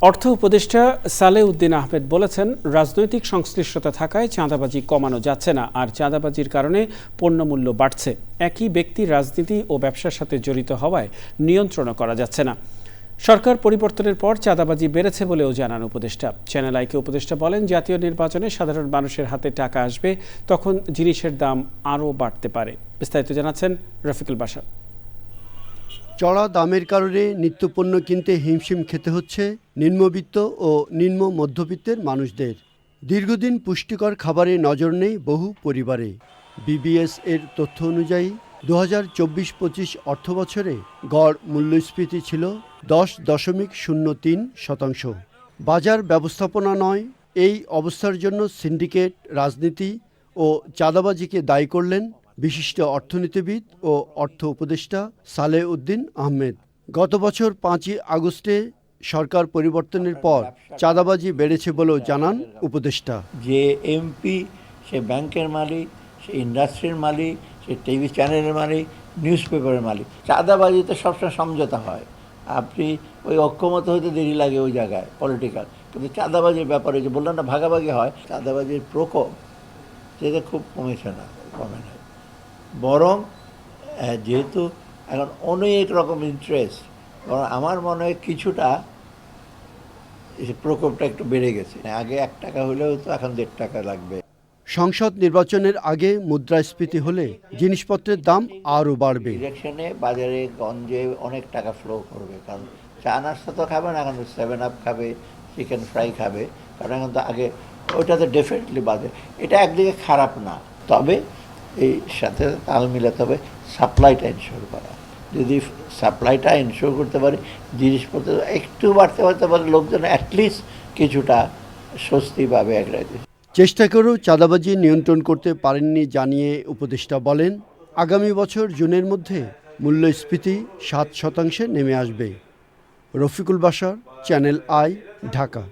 অর্থ উপদেষ্টা সালে উদ্দিন আহমেদ বলেছেন, রাজনৈতিক সংশ্লিষ্টতা থাকায় চাঁদাবাজি কমানো যাচ্ছে না, আর চাঁদাবাজির কারণে পণ্যমূল্য বাড়ছে। একই ব্যক্তি রাজনীতি ও ব্যবসার সাথে জড়িত হওয়ায় নিয়ন্ত্রণও করা যাচ্ছে না। সরকার পরিবর্তনের পর চাঁদাবাজি বেড়েছে বলেও জানান উপদেষ্টা। চ্যানেল আইকে উপদেষ্টা বলেন, জাতীয় নির্বাচনে সাধারণ মানুষের হাতে টাকা আসবে, তখন জিনিসের দাম আরও বাড়তে পারে। বিস্তারিত জানাচ্ছেন রফিকুল বাসা চড়া দামের কারণে নিত্যপণ্য কিনতে হিমশিম খেতে হচ্ছে নিম্নবিত্ত ও নিম্ন মধ্যবিত্তের মানুষদের। দীর্ঘদিন পুষ্টিকর খাবারে নজর নেই বহু পরিবারে। বিবিএস এর তথ্য অনুযায়ী দু হাজার চব্বিশ পঁচিশ অর্থবছরে গড় মূল্যস্ফীতি ছিল দশ দশমিক শূন্য তিন শতাংশ। বাজার ব্যবস্থাপনা নয়, এই অবস্থার জন্য সিন্ডিকেট, রাজনীতি ও চাঁদাবাজিকে দায়ী করলেন বিশিষ্ট অর্থনীতিবিদ ও অর্থ উপদেষ্টা সালেহ উদ্দিন আহমেদ। গত বছর পাঁচই আগস্টে সরকার পরিবর্তনের পর চাঁদাবাজি বেড়েছে বলেও জানান উপদেষ্টা। যে এমপি, সে ব্যাংকের মালিক, সে ইন্ডাস্ট্রির মালিক, সে টিভি চ্যানেলের মালিক নিউজ পেপারের মালিক। চাঁদাবাজিতে সবসময় সমঝোতা হয়। আপনি ওই অক্ষমতা হতে দেরি লাগে ওই জায়গায় পলিটিক্যাল কিন্তু চাঁদাবাজির ব্যাপারে যে বললাম না, ভাগাভাগি হয়, চাঁদাবাজির প্রকোপ, সেটা খুব কমেছে না, কমে না বরং যেহেতু এখন অনেক রকম ইন্টারেস্ট বরং আমার মনে হয় কিছুটা প্রকোপটা একটু বেড়ে গেছে। আগে এক টাকা হলেও তো এখন দেড় টাকা লাগবে। সংসদ নির্বাচনের আগে মুদ্রাস্ফীতি হলে জিনিসপত্রের দাম আরও বাড়বে। ইলেকশনে বাজারে গঞ্জে অনেক টাকা ফ্লো করবে। কারণ চা নাস্তা তো খাবে না এখন সেভেন আপ খাবে চিকেন ফ্রাই খাবে। কারণ এখন তো আগে ওইটাতে ডেফিনেটলি বাজে। এটা একদিকে খারাপ না। তবে এই সাথে তাল মিলাতে হবে, সাপ্লাইটা এনশোর করা। যদি সাপ্লাইটা এনশোর করতে পারি, জিনিসপত্র একটু বাড়তে বাড়তে পারে, লোকজন অ্যাটলিস্ট কিছুটা স্বস্তি পাবে একটা চেষ্টা করেও চাঁদাবাজি নিয়ন্ত্রণ করতে পারেননি জানিয়ে উপদেষ্টা বলেন, আগামী বছর জুনের মধ্যে মূল্যস্ফীতি সাত শতাংশে নেমে আসবে। রফিকুল বাসার চ্যানেল আই, ঢাকা।